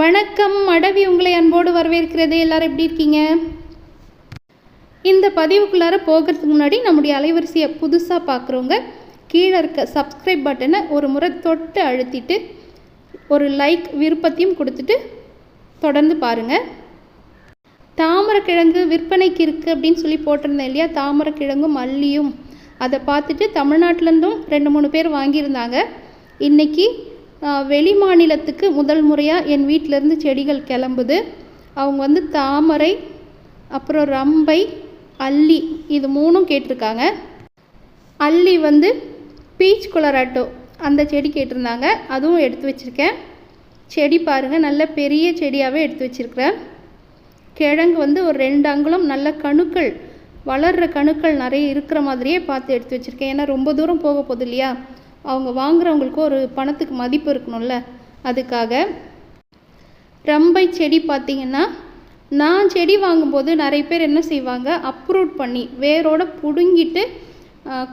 வணக்கம். அடவி உங்களை அன்போடு வரவேற்கிறது. எல்லாரும் எப்படி இருக்கீங்க? இந்த பதிவுக்குள்ளார போகிறதுக்கு முன்னாடி நம்முடைய அலைவரிசையை புதுசாக பார்க்குறவங்க கீழே இருக்க சப்ஸ்கிரைப் பட்டனை ஒரு முறை தொட்டு அழுத்திட்டு ஒரு லைக் விருப்பத்தையும் கொடுத்துட்டு தொடர்ந்து பாருங்கள் தாமரைக்கிழங்கு விற்பனைக்கு இருக்குது அப்படின்னு சொல்லி போட்டிருந்தேன் இல்லையா? தாமரைக்கிழங்கும் மல்லியும். அதை பார்த்துட்டு தமிழ்நாட்டிலேருந்தும் ரெண்டு மூணு பேர் வாங்கியிருந்தாங்க. இன்றைக்கி வெளி மாநிலத்துக்கு முதல் முறையாக என் வீட்டிலேருந்து செடிகள் கிளம்புது. அவங்க வந்து தாமரை அப்புறம் ரம்பை அல்லி இது மூணும் கேட்டிருக்காங்க. அல்லி வந்து பீச் கொலராட்டோ அந்த செடி கேட்டிருந்தாங்க. அதுவும் எடுத்து வச்சுருக்கேன். செடி பாருங்கள் நல்ல பெரிய செடியாகவே எடுத்து வச்சுருக்கிறேன். கிழங்கு வந்து ஒரு ரெண்டு அங்குலம் நல்ல கணுக்கள் வளர்கிற கணுக்கள் நிறைய இருக்கிற மாதிரியே பார்த்து எடுத்து வச்சுருக்கேன். ஏன்னா ரொம்ப தூரம் போக போகுது இல்லையா? அவங்க வாங்குறவங்களுக்கும் ஒரு பணத்துக்கு மதிப்பு இருக்கணும்ல. அதுக்காக ரம்பை செடி பார்த்திங்கன்னா நான் செடி வாங்கும்போது நிறைய பேர் என்ன செய்வாங்க? அப்ரூட் பண்ணி வேரோட பிடுங்கிட்டு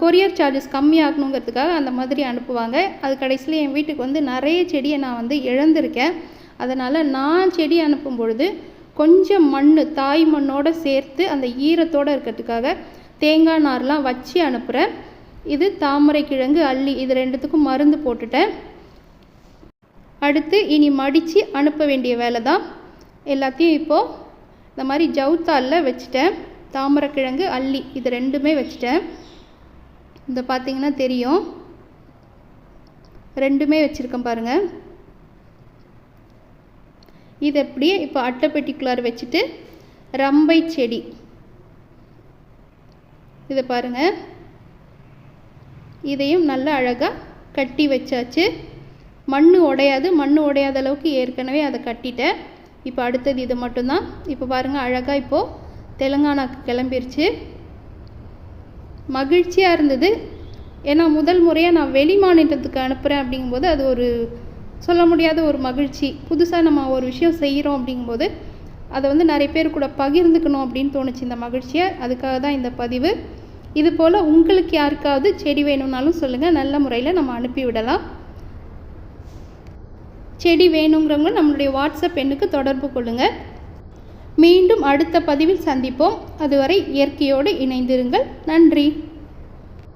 கொரியர் சார்ஜஸ் கம்மியாகணுங்கிறதுக்காக அந்த மாதிரி அனுப்புவாங்க. அது கடைசியில் என் வீட்டுக்கு வந்து நிறைய செடியை நான் வந்து இழந்திருக்கேன். அதனால் நான் செடி அனுப்பும் பொழுது கொஞ்சம் மண் தாய் மண்ணோடு சேர்த்து அந்த ஈரத்தோடு இருக்கிறதுக்காக தேங்காய் நார்லாம் வச்சு அனுப்புகிறேன் இது தாமரை கிழங்கு அள்ளி இது ரெண்டுத்துக்கும் மருந்து போட்டுட்டேன். அடுத்து இனி மடித்து அனுப்ப வேண்டிய வேலை தான் எல்லாத்தையும் இப்போது இந்த மாதிரி ஜவுத்தாலில் வச்சுட்டேன். தாமரைக்கிழங்கு அள்ளி இது ரெண்டுமே வச்சுட்டேன். இந்த பார்த்திங்கன்னா தெரியும். ரெண்டுமே வச்சுருக்கேன் பாருங்கள் இது அப்படியே இப்போ அட்டைப்பெட்டிக்குள்ளார் வச்சுட்டு ரம்பை செடி. இதை பாருங்கள் இதையும் நல்லா அழகாக கட்டி வச்சாச்சு. மண் உடையாது மண் உடையாத அளவுக்கு ஏற்கனவே அதை கட்டிட்டேன். இப்போ அடுத்தது இது மட்டும்தான். இப்போ பாருங்கள் அழகாக இப்போது தெலுங்கானாக்கு கிளம்பிருச்சு. மகிழ்ச்சியாக இருந்தது. ஏன்னா முதல் முறையாக நான் வெளி மாநிலத்துக்கு அனுப்புகிறேன் அப்படிங்கும்போது அது ஒரு சொல்ல முடியாத ஒரு மகிழ்ச்சி. புதுசாக நம்ம ஒரு விஷயம் செய்கிறோம் அப்படிங்கும்போது அதை வந்து நிறைய பேர் கூட பகிர்ந்துக்கணும் அப்படின்னு தோணுச்சு இந்த மகிழ்ச்சியை. அதுக்காக தான் இந்த பதிவு. இது போல் உங்களுக்கு யாருக்காவது செடி வேணும்னாலும் சொல்லுங்கள் நல்ல முறையில் நம்ம அனுப்பி விடலாம். செடி வேணுங்கிறவங்க நம்மளுடைய வாட்ஸ்அப் எண்ணுக்கு தொடர்பு கொள்ளுங்கள் மீண்டும் அடுத்த பதிவில் சந்திப்போம். அதுவரை இயற்கையோடு இணைந்திருங்கள். நன்றி.